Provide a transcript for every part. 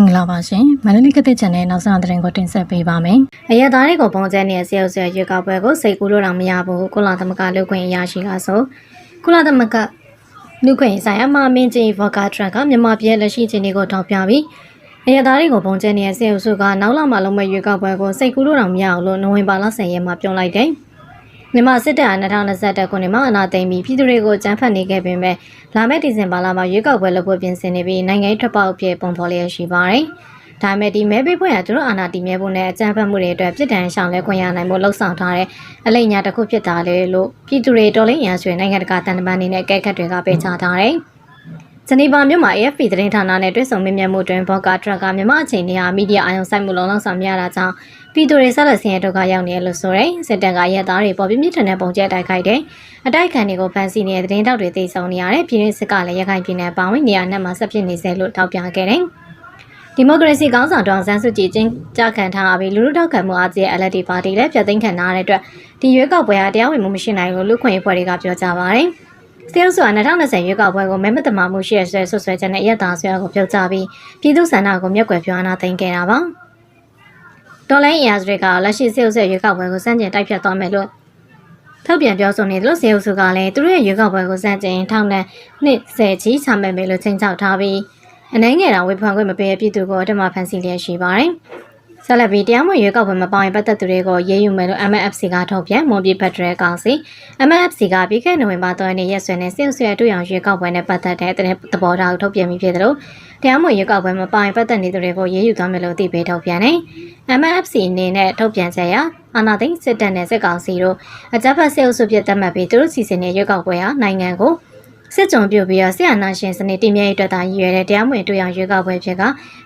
င်္ဂလာပါရှင်မန္တလေးကတဲ့ channel နောက်ဆုံးသတင်းကိုတင်ဆက်ပေးပါမယ်။အရသားတွေကိုပုံကျဲနေတဲ့ဆရာဆရာရွေးကောက်ပွဲကိုစိတ်ကူးလို့တော့မရဘူးကုလသမဂ္ဂလူခွင့်အရာရှိကဆိုကုလသမဂ္ဂလူခွင့်ဆိုင်အမမင်းကြီးဗော်ကာထရက်ကမြန်မာပြည်လက်ရှိအခြေအနေကိုထောက်ပြပြီးအရသားတွေကိုပုံကျဲနေတဲ့ဆရာစုကနောက်လာမှလုံးမဲ့ရွေးကောက်ပွဲကိုစိတ်ကူးလို့တော့မရအောင်လို့နိုဝင်ဘာလ10ရက်မှာပြောလိုက်တယ်။ မြန်မာစစ်တပ်က2021ခုနှစ်မှာအနာသိမ်းပြီးပြည်သူတွေကိုကြမ်းဖက်နေခဲ့ပေမဲ့လာမယ့်ဒီဇင်ဘာလမှာရွေးကောက်ပွဲလုပ်ဖို့ပြင်ဆင်နေပြီးနိုင်ငံရေးထွက်ပေါက်အဖြစ်ပုံဖော်လျက်ရှိပါတယ်။ဒါမဲ့ဒီမဲပေးဖွဲ့ရသူတို့အာဏာတည်မြဲဖို့နဲ့အကြမ်းဖက်မှုတွေအတွက်ပြည်ထန်ရှောင်လဲခွင့်ရနိုင်ဖို့လှုံ့ဆော်ထားတဲ့အလိညာတစ်ခုဖြစ်တာလေလို့ပြည်သူတွေတော်လင်းရန်ဆွေနိုင်ငံတကာတန်တမန်တွေနဲ့ကဲခတ်တွေကပေးချထားတယ်။ ဂျနီဗာမြို့မှာ AFP သတင်းဌာနနဲ့တွေ့ဆုံမေးမြန်းမှုတွင်ဘော့ကာထရက်ကမြန်မာအချိန်တွေကမီဒီယာအာရုံစိုက်မှုလုံးလုံးဆောင်မြရတာကြောင့်ပြည်သူတွေဆက်လက်ဆင်းရဲဒုက္ခရောက်နေရလို့ဆိုရင်စစ်တပ်ကရဲသားတွေပေါ်ပြင်းပြထန်တဲ့ပုံကျဲတိုက်ခိုက်တယ်။အတိုက်ခံတွေကိုဖမ်းဆီးနေတဲ့သတင်းတောက်တွေသိဆောင်နေရတဲ့ပြည်တွင်းစစ်ကလည်းရခိုင်ပြည်နယ်ပေါင်းဝင်နေရာနဲ့မှာဆက်ဖြစ်နေစေလို့ထောက်ပြခဲ့တယ်။ဒီမိုကရေစီကောင်းဆောင်ဒေါအောင်ဆန်းစုကြည်ကျင်းကြခံထားပြီးလူလူထောက်ခံမှုအားကြီး LD ပါတီလည်းပြတ်သိမ်းခံထားရတဲ့အတွက်ဒီရွေးကောက်ပွဲဟာတရားဝင်မှုမရှိနိုင်ဘူးလို့လူခွင့်ရေးဖွဲ့တွေကပြောကြပါတယ်။ စတေးဆိုတာ2020ရွေးကောက်ပွဲကိုမဲမတမာမှုရှိရဆွဲဆွဆွဲချက်နဲ့ရက်သားဆွဲကိုပြုတ်ကြပြီးပြည်သူ့ဆန္ဒကိုမျက်ကွယ်ပြောင်းနာသိမ်းခဲ့တာပါ။ဒေါ်လိုင်းအင်အားစုတွေကလက်ရှိစေအုပ်ဆက်ရွေးကောက်ပွဲကိုစန့်ကျင်တိုက်ဖြတ်သွားမယ်လို့ထုတ်ပြန်ပြောဆိုနေတယ်လို့စေအုပ်စုကလည်းသူတို့ရဲ့ရွေးကောက်ပွဲကိုစန့်ကျင်ထောင်နဲ့နှစ်ဆယ်ချီချမှတ်မယ်လို့ချိန်ချောက်ထားပြီးအနှဲငယ်တာဝေဖန်ခွင့်မပေးတဲ့ပြည်သူကိုအထမဖန်ဆီးလျက်ရှိပါတယ်။ ဆက်လက်ပြီးတရားမဝင်ရွေးကောက်ပွဲမပေါရင်ပတ်သက်သူတွေကိုရေးယူမယ်လို့ MFC ကထုတ်ပြန်မွန်ပြည်ဖက်ဒရယ်ကောင်စီ MFC ကပြီးခဲ့နိုဝင်ဘာ3ရက်နေ့ရက်စွဲနဲ့စစ်ဆွဲတွေ့အောင်ရွေးကောက်ပွဲနဲ့ပတ်သက်တဲ့သဘောထားကိုထုတ်ပြန်ပြီးဖြစ်တယ်လို့တရားမဝင်ရွေးကောက်ပွဲမပေါရင်ပတ်သက်နေသူတွေကိုရေးယူသွားမယ်လို့သိပေးထုတ်ပြန်တယ်။ MFC အနေနဲ့ထုတ်ပြန်ချက်အရအာနာသိန်းစစ်တပ်နဲ့စစ်ကောင်စီတို့အကြမ်းဖက်စစ်အုပ်စုဖြစ်သတ်မှတ်ပြီးသူတို့စီစဉ်တဲ့ရွေးကောက်ပွဲဟာနိုင်ငံကို စစ်ကြုံပြုတ်ပြီးတော့ဆရာနာရှင်စနစ်တည်မြဲရေးအတွက်သာရည်ရွယ်တဲ့တရားမဝင်တွေ့အောင်ရွေးကောက်ပွဲဖြစ်က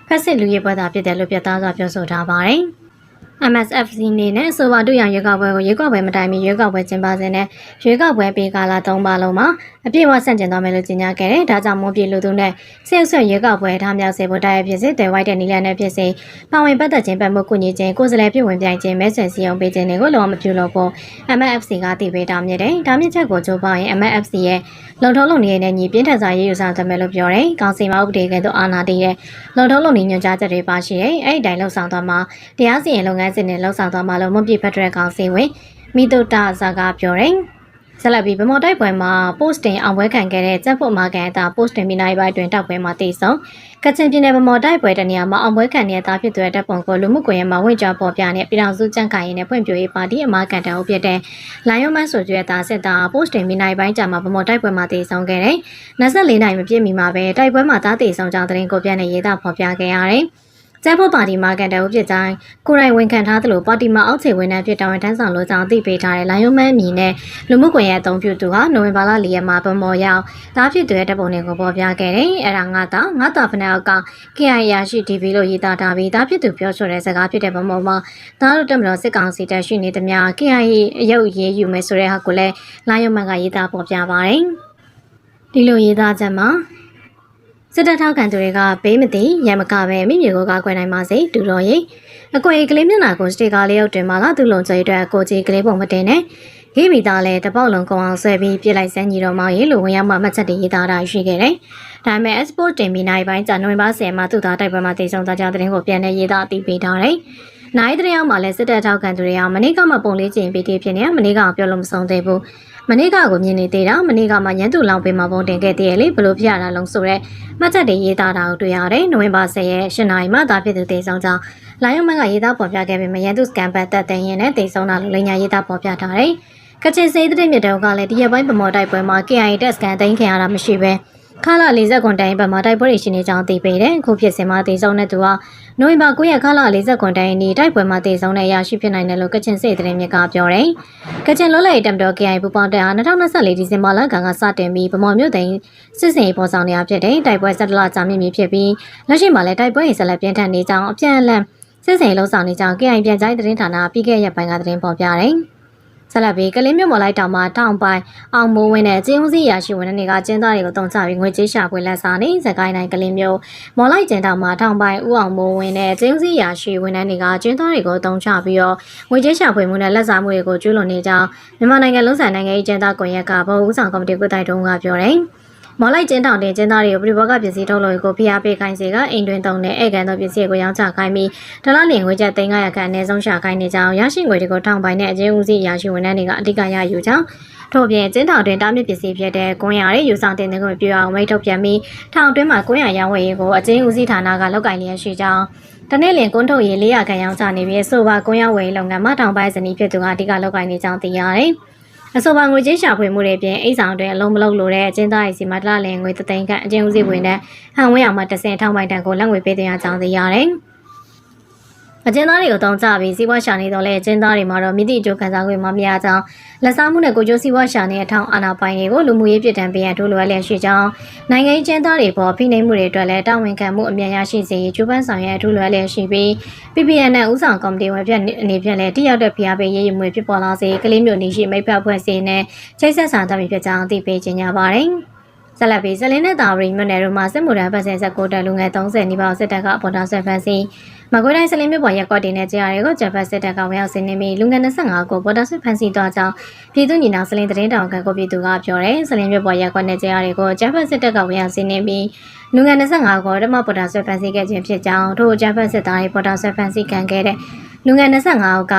ဖက်စစ်လူရေးပွဲသာဖြစ်တယ်လို့ပြသစွာပြောဆိုထားပါတယ်။ MSFC နေနဲ့ဆိုပါတူရရွေးကောက်ပွဲကိုရွေးကောက်ပွဲမတိုင်မီရွေးကောက်ပွဲကျင်းပစဉ်နဲ့ရွေးကောက်ပွဲပေးကာလ၃ပါလုံးမှာ အပြည့်အဝဆန့်ကျင်သွားမယ်လို့ကြေညာခဲ့တယ်။ဒါကြောင့်မွန်ပြည်လူသူနဲ့ဆက်ဆွရွေးကောက်ပွဲထားမြောက်စေဖို့တိုက်ရဖြစ်စေတဲဝိုက်တဲ့နီလန်နဲ့ဖြစ်စေပါဝင်ပတ်သက်ခြင်းပတ်မှုကုညီခြင်းကိုယ်စားလှယ်ပြည်ဝင်ပြိုင်ခြင်းမဲဆွယ်စည်းရုံးပေးခြင်းတွေကိုလုံးဝမပြုလုပ်ဖို့ MFC ကတည်ပေးတာမြစ်တယ်။ဒါမြစ်ချက်ကိုကြိုးပမ်းရင် MFC ရဲ့လုံထုံးလုံနေတဲ့ညီပြင်းထန်စွာရေးယူဆောင်သမယ်လို့ပြောတယ်။ကောင်စီမဥပဒေကဲ့သို့အာဏာတည်တဲ့လုံထုံးလုံနေညွှန်ကြားချက်တွေပါရှိတယ်။အဲ့ဒီတိုင်းလှုပ်ဆောင်သွားမှာတရားစီရင်လုပ်ငန်းစဉ်တွေလှုပ်ဆောင်သွားမှာလို့မွန်ပြည်ဖက်ဒရယ်ကောင်စီဝင်မိတုတဇာကပြောတယ်။ ဆက်လက်ပြီးဗမော်တိုက်ပွဲမှာ post တင်အောင်ပွဲခံခဲ့တဲ့ကျက်ဖို့မာကန်အတာ post တင်မိနိုင်ပိုင်းတွင်တောက်ပွဲမှာတည်ဆုံကချင်ပြည်နယ်ဗမော်တိုက်ပွဲတနေရာမှာအောင်ပွဲခံနေတဲ့သားဖြစ်တဲ့တပ်ပုံကိုလူမှုကွန်ရက်မှာဝင်ကြပေါ်ပြတဲ့ပြည်တော်စုကြန့်ခိုင်ရင်နဲ့ဖွံ့ဖြိုးရေးပါတီအမားကန်တအုပ်ဖြစ်တဲ့လိုင်ယွန်မန်ဆိုကျွဲသားစစ်သား post တင်မိနိုင်ပိုင်းကြာမှာဗမော်တိုက်ပွဲမှာတည်ဆုံခဲ့တဲ့24နိုင်မပြည့်မီမှာပဲတိုက်ပွဲမှာသားတည်ဆုံကြောင်းသတင်းကိုပြတဲ့ရေးသားဖော်ပြခဲ့ရတယ်။ ကျန်းဖို့ပါတီမှာကန်တယ်ဦးဖြစ်တိုင်းကိုရိုင်ဝန်ခံထားသလိုပါတီမှာအောက်ခြေဝန်ထမ်းဖြစ်တာဝန်ထမ်းဆောင်လို့ကြောင်းသိပေးထားတဲ့လိုင်ယုံမန်းမီနဲ့လူမှုကွန်ရက်အသုံးပြုသူဟာနိုဝင်ဘာလ၄ရက်မှာဗမော်ရောက်တားဖြစ်တဲ့တပ်ပုံတွေကိုပေါ်ပြခဲ့တယ်။အဲဒါငါတာငါတာဖနအောက်က KI ရရှိ TV လို့ရေးသားထားပြီးတားဖြစ်သူပြောဆိုတဲ့စကားဖြစ်တဲ့ဗမော်မှာတားတို့တက်မတော်စစ်ကောင်စီတပ်ရှိနေသမျှ KI အယုတ်ရေးယူမယ်ဆိုတဲ့ဟာကိုလည်းလိုင်ယုံမန်းကရေးသားပေါ်ပြပါတယ်။ဒီလိုရေးသားချက်မှာ စစ်တပ်ထောက်ခံသူတွေကဘေးမသိရမကပဲမိမြေကိုကာကွယ်နိုင်ပါစေတူတော်ရင်အကွေကလေးမျက်နှာကိုစတေကာလေးရုပ်တင်မှလာသူ့လုံချွေအတွက်ကိုကြီးကလေးပုံမတင်နဲ့ဂိမီသားလည်းတပေါက်လုံးကုံအောင်ဆွဲပြီးပြစ်လိုက်စမ်းကြီးတော်မောင်ရေလိုဝင်ရောက်မှမှတ်ချက်တွေရေးသားတာရှိခဲ့တယ်။ဒါပေမဲ့ export တင်ပြီးနိုင်ပိုင်းကြာနိုဝင်ဘာ10မှာသူ့သားတိုက်ပွဲမှာတည်ဆုံသွားကြတဲ့တင်ကိုပြန်လည်ရေးသားအသိပေးထားတယ်။နိုင်တဲ့ရောက်မှာလည်းစစ်တပ်ထောက်ခံသူတွေကမနေ့ကမှပုံလေးချင်းပေးတည်ဖြစ်နေမနေ့ကပြောလို့မဆုံးသေးဘူး မနေ့ကကိုမြင်နေသေးတာမနေ့ကမှရန်သူလောင်ပေးမှာပုံတင်ခဲ့သေးတယ်လေဘလို့ပြရတာလုံးဆိုတော့မှတ်ချက်တွေရေးသားတာကိုတွေ့ရတယ်နိုဝင်ဘာ10ရက်8နာရီမှသာဖြစ်သူတေဆောင်ကြောင်းလိုင်ယွန်မန်ကရေးသားပေါ်ပြခဲ့ပြီးမရန်သူစကန်ဘတ်တက်တဲ့ရင်နဲ့တေဆောင်တာလို့လိညာရေးသားပေါ်ပြထားတယ်ကချင်စေးတဲ့မြစ်တောင်ကလည်းဒီရက်ပိုင်းပမော်တိုက်ပွဲမှာ KIA တက်စကန်သိမ်းခင်ရတာမရှိပဲ ခလာ40ခွန်တိုင်ဘက်မှာတိုက်ပွဲတွေရှိနေကြောင်းသိပေးတယ်။ခုဖြစ်စဉ်မှာတေဆုံးတဲ့သူဟာနိုဝင်ဘာ9ရက်ခလာ40ခွန်တိုင်နေတိုက်ပွဲမှာတေဆုံးတဲ့အရာရှိဖြစ်နိုင်တယ်လို့ကချင်စစ်သတင်းမြစ်ကပြောတယ်။ကချင်လွတ်လပ်ရေးတပ်မတော် KI ပူပေါင်းတပ်အား2024ဒီဇင်ဘာလကကစတင်ပြီးဗမော်မြို့သိန်းစစ်စင်ပေါ်ဆောင်နေရဖြစ်တဲ့တိုက်ပွဲဆက်တလကြာမြင့်မြင့်ဖြစ်ပြီးလက်ရှိမှာလည်းတိုက်ပွဲတွေဆက်လက်ပြင်းထန်နေကြောင်းအပြန်အလှန်စစ်စင်လုံးဆောင်နေကြောင်း KI ပြန်ကြားသတင်းဌာနပြီးခဲ့ရက်ပိုင်းကသတင်းပေါ်ပြတယ်။ ဆက်လက်ပြီးကလေးမြို့မော်လိုက်တောင်မှာတောင်ပိုင်းအောင်မိုးဝင်းနဲ့ကျင်းဦးစီရရှိဝန်တွေကကျင်းသားတွေကိုတုံချပြီးငွေကြေးရှာဖွေလက်စားနေစကိုင်းတိုင်းကလေးမြို့မော်လိုက်ကျင်းတောင်မှာတောင်ပိုင်းဦးအောင်မိုးဝင်းနဲ့ကျင်းဦးစီရရှိဝန်တွေကကျင်းသားတွေကိုတုံချပြီးတော့ငွေကြေးရှာဖွေမှုနဲ့လက်စားမှုတွေကိုကျူးလွန်နေကြောင်းမြန်မာနိုင်ငံလုံးဆိုင်နိုင်ငံရေးကျင်းသားကွန်ရက်ကဗဟိုဦးဆောင်ကော်မတီကုတိုက်တုံးကပြောတယ် မော်လိုက်ကျင်းတောင်တင်ကျင်းသားတွေကိုပြည်ပကပစ္စည်းထုတ်လို့ကိုဖိအားပေးခိုင်းစေကအိမ်တွင်တုံတဲ့ဧကန်သောပစ္စည်းကိုရောင်းချခိုင်းပြီးဒလလင်ငွေကျပ်3900ခန့်အနည်းဆုံးရှာခိုင်းနေကြောင်းရရှိငွေတွေကိုထောင်ပိုင်တဲ့အကျဉ်းဦးစီးရရှိဝန်ထမ်းတွေကအဓိကရယူကြောင်းထို့ပြင်ကျင်းတောင်တွင်တားမြစ်ပစ္စည်းဖြစ်တဲ့ကွန်ရရဲ့ယူဆောင်တင်တဲ့ကိုပြအောင်မိတ်ထုတ်ပြန်ပြီးထောင်တွင်းမှာကွန်ရရောင်းဝယ်ရေးကိုအကျဉ်းဦးစီးဌာနကလောက်ကင်လျက်ရှိကြောင်းတနေ့လင်ကွန်းထုတ်ရေး400ခန့်ရောင်းချနေပြီးဆိုပါကွန်ရဝယ်ရေးလုပ်ငန်းမှာထောင်ပိုင်းစနီးဖြစ်သူကအဓိကလောက်ကင်နေကြောင်းသိရတယ်။ အဆိုပါငွေကြေးရှာဖွေမှုတွေပြင်အိတ်ဆောင်တွေအလုံးမလုံးလိုတဲ့အကျဉ်းသားရေးစီမတလလင်ငွေသသိန်းခန့်အကျဉ်းဦးစီးဝင်တဲ့ဟန်ဝဲအောင်မှတဆင်ထောင်းပိုင်တန်ကိုလက်ငွေပေးတင်ရကြောင်းသိရတယ်။ အကျဉ်းသားတွေကိုတောင်းကြပြီးစီးပွားရှာနေတော့လေအကျဉ်းသားတွေမှာတော့မြစ်တိအကျိုးခံစား권မမရကြောင်းလက်စားမှုနဲ့ကိုကျိုးစီးပွားရှာနေတဲ့အထောင်အာဏာပိုင်တွေကိုလူမှုရေးပြည်တံပေးရထိုးလွယ်လျက်ရှိကြောင်းနိုင်ငံရေးကျဉ်းသားတွေပေါ်ဖိနှိပ်မှုတွေအတွက်လည်းတာဝန်ခံမှုအမြန်ရရှိစေရေးကျိုးပန်းဆောင်ရအထိုးလွယ်လျက်ရှိပြီး PPN နဲ့ဥဆောင်ကော်မတီဝင်ပြအနေဖြင့်လည်းတိရောက်တဲ့ဖိအားပေးရေးယူမှုဖြစ်ပေါ်လာစေကလေးမျိုးနေရှိမိဖက်ဖွဲ့စည်းနဲ့ချိတ်ဆက်ဆာတတ်ပြီးဖြစ်ကြောင်းသိပေးကြေညာပါတယ်။ဆက်လက်ပြီးဇလင်းနဲ့တာဝရီမြို့နယ်တို့မှာစစ်မှုထမ်းပတ်စင်ဆက်ကိုတက်လူငယ်30နီးပါးစစ်တပ်ကအပေါ်တာဆွဲဖမ်းဆီးမကွေးတိုင်းဇလင်းမြို့ပေါ်ရက်ကွက်တင်တဲ့ကြားတွေကိုဂျပန်စစ်တပ်ကဝင်ရောက်ဆင်းနေပြီးလူငယ်25ကိုပေါ်တာဆွဲဖမ်းဆီးသွားကြောင်းပြည်သူညီနောင်ဇလင်းသတင်းတောင်ကကိုပြည်သူကပြောတယ်ဇလင်းမြို့ပေါ်ရက်ကွက်နဲ့ကြားတွေကိုဂျပန်စစ်တပ်ကဝင်ရောက်ဆင်းနေပြီးလူငယ်25ကိုဓမ္မပေါ်တာဆွဲဖမ်းဆီးခဲ့ခြင်းဖြစ်ကြောင်းထို့ဂျပန်စစ်သားတွေပေါ်တာဆွဲဖမ်းဆီးခံခဲ့တဲ့လူငယ်25ဦးက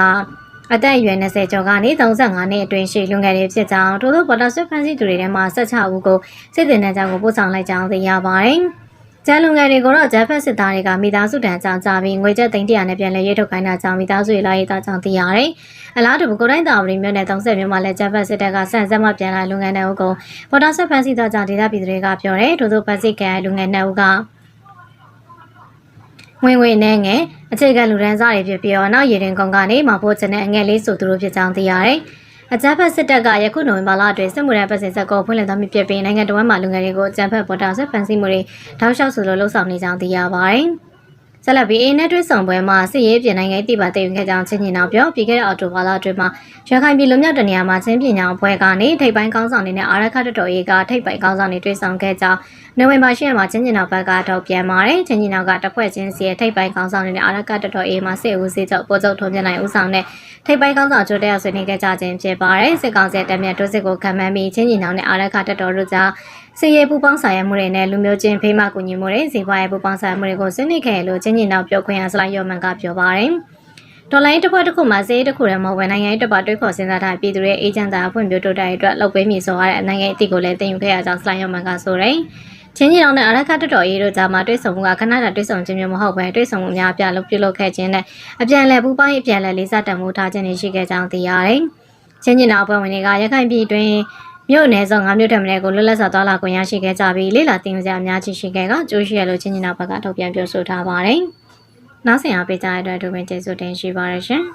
အသက်အရွယ်20ကျော်ကနေ35နှစ်အတွင်းရှိလူငယ်တွေဖြစ်ကြောင်းထို့သောပေါ်တာဆွဲဖမ်းဆီးသူတွေထဲမှာ16ဦးကိုစစ်တင်တဲ့ကြောင်းကိုပို့ဆောင်လိုက်ကြောင်းသိရပါတယ်။ ကျန်းလူငယ်တွေကိုတော့ဂျပန်စစ်သားတွေကမိသားစုတန်းကြောင်းကြပြီးငွေကျပ်သိန်း100နဲ့ပြန်လည်ရေးထုတ်ခိုင်းတာကြောင့်မိသားစုတွေလာရေးတာကြောင့်သိရတယ်။အလားတူကိုတိုင်းတာဝရီမြို့နယ်30မြို့မှာလည်းဂျပန်စစ်တပ်ကဆန်ဆက်မှပြန်လာလူငယ်တွေအုပ်ကိုပေါ်တာဆွဲဖမ်းဆီးသွားကြောင်းဒေသပြည်သူတွေကပြောတယ်။ထို့သောဖမ်းဆီးခံလူငယ်2ဦးကဝင်ဝင်နဲ့ငယ်အခြေခံလူဒန်းစားတွေဖြစ်ပြီးတော့နောက်ရည်ရင်ကုန်းကနေမဖို့ချင်တဲ့အငယ်လေးဆိုသူတို့ဖြစ်ကြောင်းသိရတယ်။ အကြမ်းဖက်စစ်တပ်ကယခုနိုဝင်ဘာလအတွင်းစစ်မှုထမ်းပတ်စင်ဆက်ကိုဖွင့်လှစ်သွားပြီးဖြစ်ပြီးနိုင်ငံတော်မှာလူငယ်တွေကိုအကြမ်းဖက်ပေါ်တာဆွဲဖန်ဆီးမှုတွေတောက်လျှောက်ဆိုလိုလှုပ်ဆောင်နေကြောင်းသိရပါတယ်။ ဆက်လက်ပြီးအင်းနဲ့တွဲဆောင်ပွဲမှာစစ်ရေးပြည်နိုင်ငံတိပါတည်ယူခဲ့ကြောင်းချင်းချင်းနောက်ပြောပြီးခဲ့တဲ့အော်တိုဘာလအတွင်းမှာရခိုင်ပြည်လူမျိုးတနေရာမှာချင်းပြည်ညာအဖွဲ့ကနေထိပ်ပိုင်းကောင်းဆောင်တွေနဲ့အာရခတ်တော်ရေးကထိပ်ပိုင်းကောင်းဆောင်တွေတွေ့ဆုံခဲ့ကြောင်းနိုဝင်ဘာ10ရက်မှာချင်းချင်းနောက်ဘက်ကထုတ်ပြန်ပါတယ်ချင်းချင်းနောက်ကတစ်ဖွဲ့ချင်းစီရဲ့ထိပ်ပိုင်းကောင်းဆောင်တွေနဲ့အာရခတ်တော်ရေးမှာစစ်ဦးစီးချုပ်ပို့ချုပ်ထုံးပြနိုင်ဦးဆောင်တဲ့ထိပ်ပိုင်းကောင်းဆောင်ကြိုးတက်ဆွေးနွေးခဲ့ကြခြင်းဖြစ်ပါတယ်စစ်ကောင်စီတပ်မြတ်တွဲစစ်ကိုခံမှန်းပြီးချင်းချင်းနောက်နဲ့အာရခတ်တော်တို့ကြား စီရေးပူပေါင်းဆိုင်ရမှုတွေနဲ့လူမျိုးချင်းဖေးမကူညီမှုတွေဇေဘွားရဲ့ပူပေါင်းဆိုင်မှုတွေကိုဆွေးနွေးခဲ့လို့ချင်းချင်းနောက်ပြောခွင့်ရဆလိုက်ယောမန်ကပြောပါတယ်။ဒေါ်လာတစ်ခွက်တစ်ခုမှာဈေးတစ်ခုတည်းမဟုတ်ဘဲနိုင်ငံရေးတစ်ပါတွေးခေါ်စဉ်းစားထားပြည်သူရဲ့အေဂျင့်တာဖွံ့ဖြိုးတိုးတက်ရေးအတွက်လုပ်ပေးမည်ဆိုရတဲ့နိုင်ငံရေးအသည့်ကိုလည်းတင်ယူခဲ့ရကြောင်းဆလိုက်ယောမန်ကဆိုတယ်။ချင်းကြီးတော်နဲ့အရခတ်တော်တော်ရေးတို့ကြားမှာတွေ့ဆုံမှုကခဏတာတွေ့ဆုံခြင်းမျိုးမဟုတ်ဘဲတွေ့ဆုံမှုများအပြလုပ်ပြုလုပ်ခဲ့ခြင်းနဲ့အပြန်အလှန်ပူပေါင်းရေးအပြန်အလှန်လေးစားတံမိုးထားခြင်းတွေရှိခဲ့ကြောင်းသိရတယ်။ချင်းကြီးတော်အဖွဲ့ဝင်တွေကရခိုင်ပြည်တွင် မြို့နယ်ဆောင်၅မြို့ထက်မနည်းကိုလွတ်လပ်စွာသွားလာခွင့်ရရှိခဲ့ကြပြီးလေးလာတင်စရာအများကြီးရှိခဲ့ကကြိုးရှိရလို့ချင်းချင်းနောက်ဘက်ကထုတ်ပြန်ပြောဆိုထားပါတယ်။နောက်ဆင်အားပေးကြတဲ့အတွက်ဒုပင်ကျေးဇူးတင်ရှိပါရရှင်။